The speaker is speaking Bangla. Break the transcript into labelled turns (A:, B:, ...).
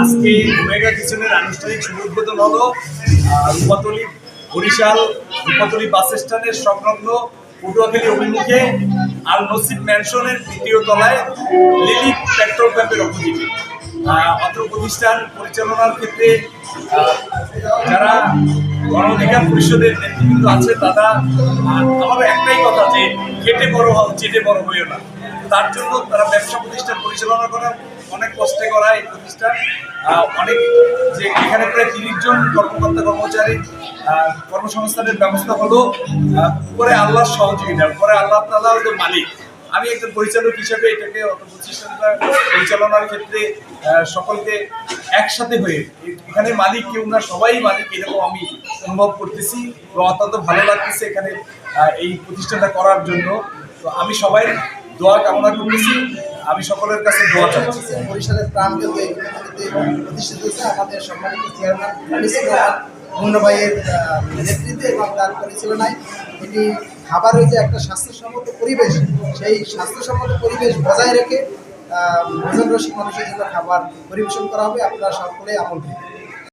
A: আজকে ওমেগা কিচেনের আনুষ্ঠানিক শুভ উদ্বোধন হলো রূপাতলি বরিশাল রূপাতলি বাস স্ট্যান্ডের সংলগ্ন পটুয়াখালী অভিমুখে আল নসিব ম্যানশনের দ্বিতীয় তলায় লিলি পেট্রোল পাম্পের অপোজিটে। অত্র প্রতিষ্ঠান পরিচালনার ক্ষেত্রে যারা গণ অধিকার পরিষদের নেতৃবৃন্দ আছে, তারা আমার একটাই কথা যে, খেটে বড় হও, চেটে বড় হইও না। তার জন্য তারা ব্যবসা প্রতিষ্ঠান পরিচালনা করা অনেক কষ্টে করা এই প্রতিষ্ঠান। অনেক যে এখানে প্রায় তিরিশ জন কর্মকর্তা কর্মচারী কর্মসংস্থানের ব্যবস্থা হলো আহ, পরে আল্লাহর সহযোগিতা পরে আল্লাহ তালা হলো মালিক। আমি একজন পরিচালক হিসেবে এটাকে অত প্রতিষ্ঠানটা পরিচালনার ক্ষেত্রে সকলকে একসাথে হয়ে এখানে মালিক কেউ না সবাই মালিক এরকম আমি অনুভব করতেছি এবং অত্যন্ত ভালো লাগতেছে এখানে এই প্রতিষ্ঠানটা করার জন্য। তো আমি সবাই দোয়া কামনা করতেছি। আমি সকলের কাছে দোয়া চাচ্ছি
B: বরিশালের প্রাণকে এই প্রতিষ্ঠিত হয়েছে আমাদের সম্মানিত চেয়ারম্যান আনিসুর মুন্না ভাইয়ের নেতৃত্বে এবং তার পরিচালনায় এটি খাবার হয়েছে একটা স্বাস্থ্যসম্মত পরিবেশ। সেই স্বাস্থ্যসম্মত পরিবেশ বজায় রেখে ভোজন রসিক মানুষের জন্য খাবার পরিবেশন করা হবে। আপনারা সকলে আমল